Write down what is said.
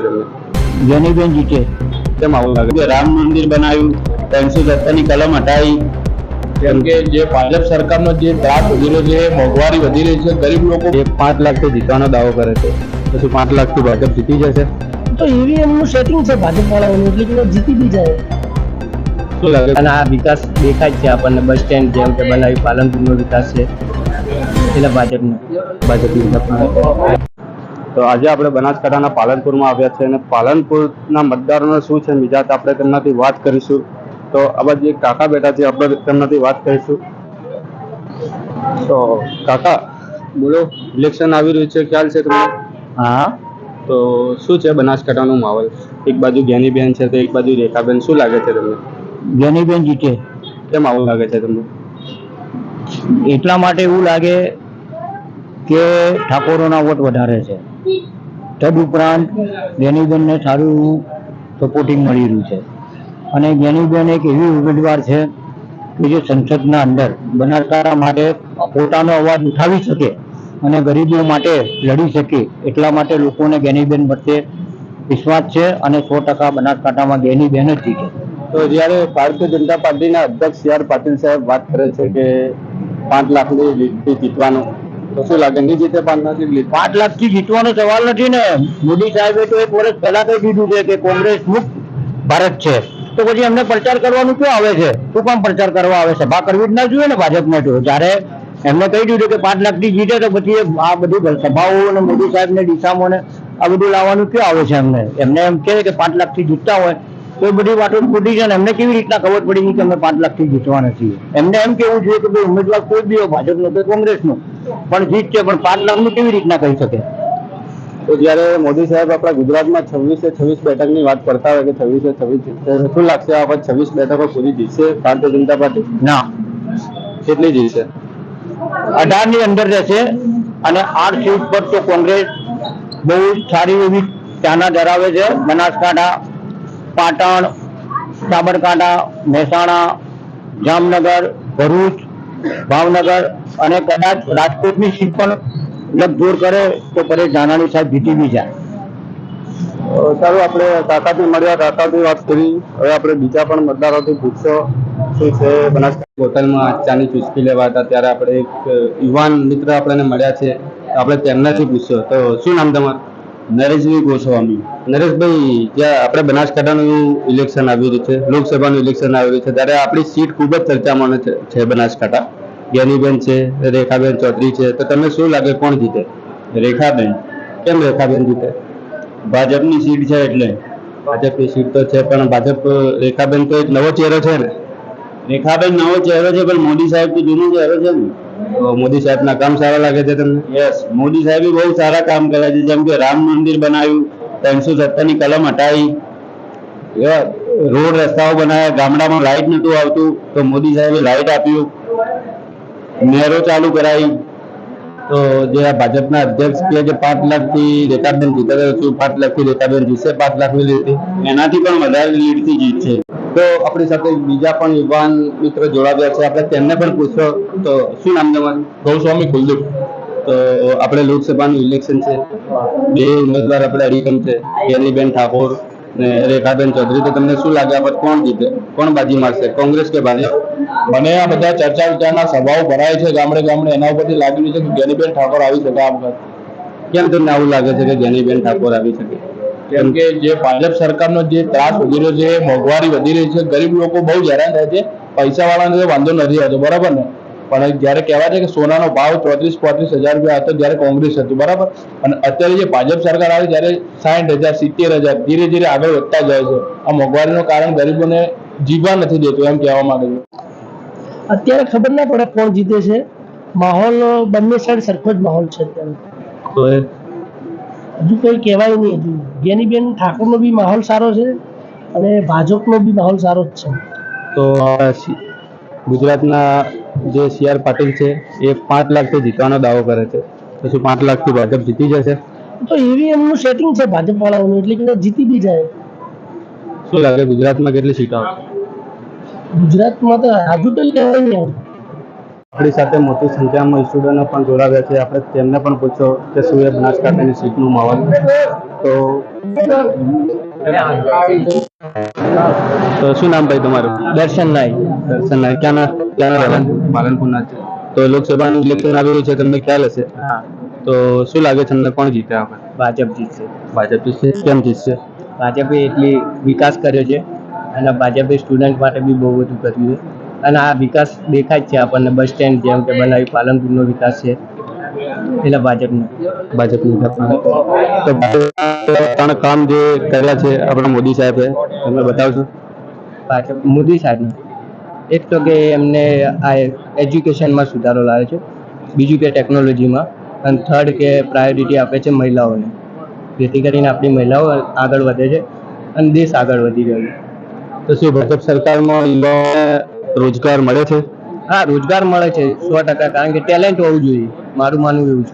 છે જીતે કેમ આવું લાગે? રામ મંદિર બનાવ્યું ત્રણસો સત્તરની કલમ હટાવી. કેમ કે જે ભાજપ સરકારનો જે ત્રાસ વધી રહ્યો છે મોંઘવારી વધી રહી છે ગરીબ લોકો. એ પાંચ લાખથી જીતવાનો દાવો કરે છે. પછી પાંચ લાખથી ભાજપ જીતી જશે. તો એવી એમનું સેટિંગ છે ભાજપ વાળાઓનું એટલે કે જીતી બી જાય. શું લાગે? અને આ વિકાસ દેખાય છે આપણને બસ સ્ટેન્ડ જેમ કે બનાવી પાલનપુરનો વિકાસ છે. એટલે ભાજપનો. ભાજપની તો આજે આપણે બનાસકાંઠાના પાલનપુરમાં આવ્યા છે અને પાલનપુરના મતદારોને શું છે મિજાજ આપણે તેમનાથી વાત કરીશું. તો આ બાજુ કાકા બેઠા છે આપણે તેમનાથી વાત કરીશું. તો કાકા બોલો ઇલેક્શન આવી રહ્યું છે ખ્યાલ છે તમને? હા. તો શું છે બનાસકાંઠાનું માહોલ? એક બાજુ જ્ઞાનીબેન છે તો એક બાજુ રેખાબેન. શું લાગે છે તમને? જ્ઞાનીબેન જીતે. કેમ આવું લાગે છે તમને? એટલા માટે એવું લાગે કે ઠાકોરોના વોટ વધારે છે. તદ ઉપરાંત ગેનીબેનને સારું એવું સપોર્ટિંગ મળી રહ્યું છે. અને જ્ઞાનીબેન એક એવી ઉમેદવાર છે કે જે સંસદના અંદર બનાસકાંઠા માટે પોતાનો અવાજ ઉઠાવી શકે અને ગરીબો માટે લડી શકે એટલા માટે લોકોને ગેનીબેન પ્રત્યે વિશ્વાસ છે અને સો ટકા બનાસકાંઠામાં જ્ઞાનીબેન જ જીતે. તો જ્યારે ભારતીય જનતા પાર્ટીના અધ્યક્ષ સી આર પાટીલ સાહેબ વાત કરે છે કે પાંચ લાખની લીડથી જીતવાનું શું લાગે નહીં જીતે પાંચ પાંચ લાખથી જીતવાનો સવાલ નથી ને. મોદી સાહેબે તો એક વર્ષ પહેલા કહી દીધું છે કે કોંગ્રેસ મુક્ત ભારત છે. તો પછી એમને પ્રચાર કરવાનું ક્યાં આવે છે? શું કામ પ્રચાર કરવા આવે સભા કરવી જ ના જોઈએ ને ભાજપને તો. જ્યારે એમને કહી દીધું કે પાંચ લાખથી જીતે તો પછી આ બધી સભાઓ અને મોદી સાહેબને દિશામાં ને આ બધું લાવવાનું ક્યાં આવે છે એમને? એમને એમ કહે કે પાંચ લાખથી જીતતા હોય તો એ બધી વાતો ખોટી છે ને. એમને કેવી રીતના ખબર પડી કે અમે પાંચ લાખથી જીતવાના છીએ? એમને એમ કેવું જોઈએ કે ભાઈ ઉમેદવાર કોઈ બી હોય, ભાજપનો કે કોંગ્રેસનો. પણ જીત છે પણ પાંચ લાખનું કેવી રીતના કહી શકે? તો જ્યારે મોદી સાહેબ આપણા ગુજરાતમાં છવ્વીસે છવ્વીસ બેઠકની વાત કરતા હોય કે છવ્વીસે છવ્વીસ શું લાગશે આ વખત છવ્વીસ બેઠકો પૂરી જીતશે? ભારતીય જનતા પાર્ટી? ના. કેટલી જીતશે? અઢારની અંદર રહેશે અને આઠ સીટ પર તો કોંગ્રેસ બહુ સારી એવી ચાના ધરાવે છે. બનાસકાંઠા પાટણ સાબરકાંઠા મહેસાણા જામનગર ભરૂચ ભાવનગર અને કદાચ રાજકોટની સીટ પણ લગભગ કરે તો પરેશ ધાનાણી સાહેબ જીતી બી જાય. સારું આપણે કાકાથી મળ્યા, કાકાથી વાત કરી. હવે આપણે બીજા પણ મતદારોથી પૂછશો, શું છે? બનાસકાંઠા હોટલમાં ચાની ચુસ્કી લેવા હતા, ત્યારે આપણે એક યુવાન મિત્ર આપણને મળ્યા છે. આપણે તેમનાથી પૂછશો. તો શું નામ તમારું? નરેશભાઈ ગોસ્વામી. નરેશભાઈ, જ્યાં આપણે બનાસકાંઠાનું ઇલેક્શન આવી રહ્યું છે, લોકસભાનું ઇલેક્શન આવી રહ્યું છે, ત્યારે આપણી સીટ ખૂબ જ ચર્ચામાં છે છે બનાસકાંઠા. જ્ઞાનીબેન છે, રેખાબેન ચૌધરી છે, તો તમને શું લાગે કોણ જીતે? રેખાબેન. કેમ રેખાબેન જીતે? ભાજપની સીટ છે એટલે. ભાજપની સીટ તો છે, પણ ભાજપ, રેખાબેન તો એક નવો ચહેરો છે ને. રેખાબેન નવો ચહેરો છે, પણ મોદી સાહેબ તો જૂનો ચહેરો છે ને. તો મોદી સાહેબના કામ સારા લાગે છે તમને? યસ મોદી સાહેબે બહુ સારા કામ કર્યા છે. જેમ કે રામ મંદિર બનાવ્યું, ત્રણસો સત્તરની કલમ હટાવી રોડ રસ્તાઓ બનાવ્યા, ગામડામાં લાઇટ નતું આવતું, તો મોદી સાહેબે લાઇટ આપ્યું, નહેરો ચાલુ કરાવી. તો જે આ ભાજપના અધ્યક્ષ કે જે પાંચ લાખથી રેખાબેન જીતા છું પાંચ લાખથી રેખાબેન જીતશે, પાંચ લાખની લીધી એનાથી પણ વધારે લીડથી જીતશે. તો આપણી સાથે બીજા પણ યુવાન મિત્ર જોડાવ્યા છે. આપણે તેમને પણ પૂછો. તો શું નામ તમારું? ગૌસ્વામી કુલદીપ. તો આપણે લોકસભાનું ઇલેક્શન છે. બે ઉમેદવાર આપણે અડીકમ છે. કેનીબેન ઠાકોર ને રેખાબેન ચૌધરી. તો તમને શું લાગે? આપણે કોણ જીતે? કોણ બાજી મારશે? કોંગ્રેસ કે ભાજપ? મને આ બધા ચર્ચા વિચારના સભાઓ ભરાય છે ગામડે ગામડે. એના ઉપરથી લાગ્યું છે કે જેનીબેન ઠાકોર આવી શકે આ વખત કેમ તમને આવું લાગે છે કે જેનીબેન ઠાકોર આવી શકે? કેમ કે જે ભાજપ સરકારનો જે ત્રાસ વધી રહ્યો છે મોંઘવારી વધી રહી છે ગરીબ લોકો બહુ હેરાન થાય છે પૈસા વાળાને તો વાંધો નથી આવતો બરાબર ને? પણ જ્યારે કહેવાય છે કે સોનાનો ભાવ ચોત્રીસ પોત્રીસ હજાર રૂપિયા હતો જ્યારે કોંગ્રેસ હતું બરાબર? અને અત્યારે જે ભાજપ સરકાર આવી ત્યારે સાઠ હજાર સિત્તેર હજાર ધીરે ધીરે આગળ વધતા જાય છે. આ મોંઘવારીનું કારણ ગરીબોને જીવવા નથી દેતું એમ કહેવા માંગે છે. અત્યારે ખબર ના પડે કોણ જીતે છે? માહોલ બંને સાઈડ સરખો જ માહોલ છે અત્યારે. તો એ હજુ કંઈ કહેવાય નહીં. હજુ જેનીબેન ઠાકોરનો બી માહોલ સારો છે અને ભાજપનો બી માહોલ સારો જ છે. તો ગુજરાતના જે સી આર પાટીલ છે એ પાંચ લાખથી જીતવાનો દાવો કરે છે. તો શું પાંચ લાખથી ભાજપ જીતી જશે. તો એવી એમનું સેટિંગ છે ભાજપ વાળાઓનું એટલે કે જીતી બી જાય. શું લાગે ગુજરાતમાં કેટલી સીટો આવશે? ગુજરાતમાં તો હજુ તો કહેવાય નહીં. આપણી સાથે મોટી સંખ્યામાં સ્ટુડન્ટો પણ જોડાવ્યા છે. આપણે તેમને પણ પૂછો કે શું એ બનાસકાંઠાની સીટનું માહોલ તો તો શું નામ ભાઈ તમારું? દર્શન નાય દર્શન નાયક. ક્યાંના ક્યાંના રહેવાનું પાલનપુરના છે. તો લોકસભાનું ઇલેક્શન આવી રહ્યું છે તમને ખ્યાલ હશે? તો શું લાગે છે તમને કોણ જીતે આપણે ભાજપ જીતશે. ભાજપ જીતશે? કેમ જીતશે? ભાજપે એટલી વિકાસ કર્યો છે અને ભાજપે સ્ટુડન્ટ માટે બી બહુ બધું કર્યું છે. અને આ વિકાસ દેખાય છે આપણને બસ સ્ટેન્ડ જેમ કે બનાવી પાલનપુરનો વિકાસ છે. એટલે ભાજપનો. ભાજપની તો ત્રણ કામ જે કરેલા છે આપણા મોદી સાહેબે તમે બતાવશો? ભાજપ મોદી સાહેબનો. એક તો કે એમને આ એજ્યુકેશનમાં સુધારો લાવે છે. બીજું કે ટેકનોલોજીમાં. અને થર્ડ કે પ્રાયોરિટી આપે છે મહિલાઓને. જેથી કરીને આપણી મહિલાઓ આગળ વધે છે અને દેશ આગળ વધી રહ્યો છે. તો શું ભાજપ સરકારમાં યુવાઓને રોજગાર મળે છે? હા, રોજગાર મળે છે સો ટકા, કારણ કે ટેલેન્ટ હોવું જોઈએ, મારું માનવું એવું છે.